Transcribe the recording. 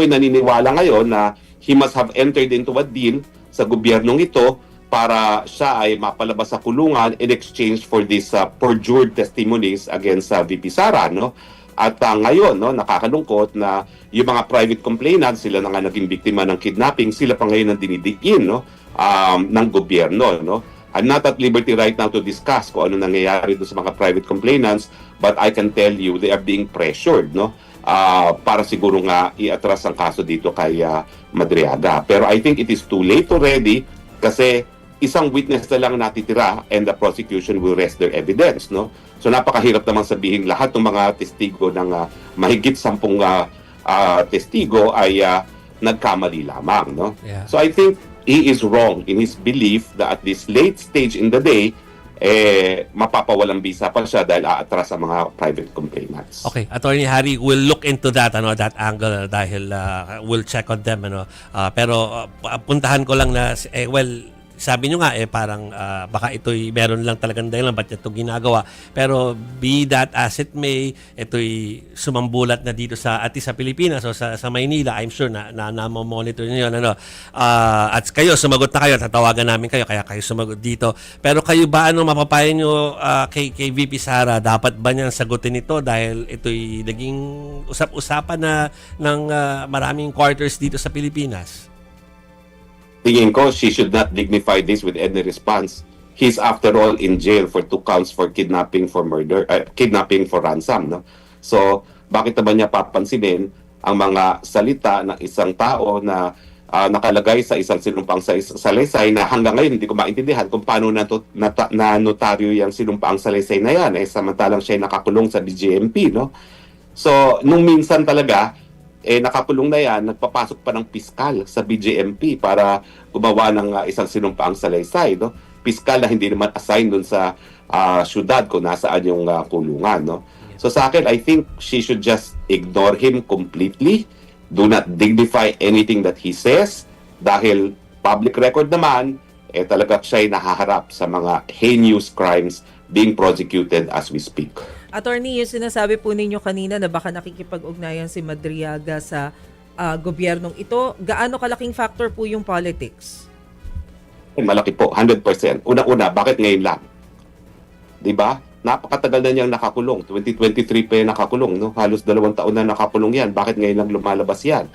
ako'y naniniwala ngayon na he must have entered into a deal sa gobyernong ito para siya ay mapalabas sa kulungan in exchange for these uh, perjured testimonies against uh, VP Sara, no? At uh, ngayon, no, nakakalungkot na yung mga private complainants, sila na nga naging biktima ng kidnapping, sila pa ngayon ang dinidiin, no, um, ng gobyerno, no? I'm not at liberty right now to discuss kung ano nangyayari doon sa mga private complainants, but I can tell you they are being pressured, no? Ah, para siguro nga iatras ang kaso dito kay ah, Madriaga. Pero I think it is too late already kasi isang witness na lang natitira and the prosecution will rest their evidence, no? So napakahirap naman sabihin lahat ng mga testigo ng ah, mahigit sampung ah, ah, testigo ay ah, nagkamali lamang, no? Yeah. So I think he is wrong in his belief that at this late stage in the day, eh, mapapawalang bisa pa siya dahil aatras ang mga private complainants. Okay, Attorney Harry, we'll look into that ano that angle dahil uh, we'll check on them ano. Ah, pero uh, puntahan ko lang na eh, well sabi nyo nga eh parang ah, baka ito'y meron lang talagang dahilan ba't ito ginagawa. Pero be that as it may, ito'y sumambulat na dito sa at sa Pilipinas o sa, sa Maynila. I'm sure na, na, na monitor niyo yun. Ano. Ah, at kayo, sumagot na kayo. Tatawagan namin kayo kaya kayo sumagot dito. Pero kayo ba ano mapapayo nyo ah, kay, kay VP Sara? Dapat ba niyang sagutin ito dahil ito'y naging usap-usapan na ng ah, maraming quarters dito sa Pilipinas? Tingin ko she should not dignify this with any response. He's after all in jail for two counts for kidnapping for murder, uh, kidnapping for ransom, no? So, bakit naman niya papansinin ang mga salita ng isang tao na ah, nakalagay sa isang sinumpang sa salaysay na hanggang ngayon hindi ko maintindihan kung paano na, na, na notaryo yung sinumpang salaysay na yan eh samantalang siya nakakulong sa BGMP no so nung minsan talaga eh nakakulong na yan, nagpapasok pa ng piskal sa BJMP para gumawa ng ah, isang sinumpaang salaysay, no? Piskal na hindi naman assign dun sa ah, syudad kung nasaan yung ah, kulungan, no? So sa akin, I think she should just ignore him completely. Do not dignify anything that he says dahil public record naman, eh talaga siya ay nahaharap sa mga heinous crimes being prosecuted as we speak. Attorney, yung sinasabi po ninyo kanina na baka nakikipag-ugnayan si Madriaga sa ah, gobyernong ito, gaano kalaking factor po yung politics? Eh, malaki po, 100%. Una-una, bakit ngayon lang? 'Di ba? Napakatagal na niyang nakakulong. 2023 pa yan nakakulong, no? Halos dalawang taon na nakakulong yan. Bakit ngayon lang lumalabas yan?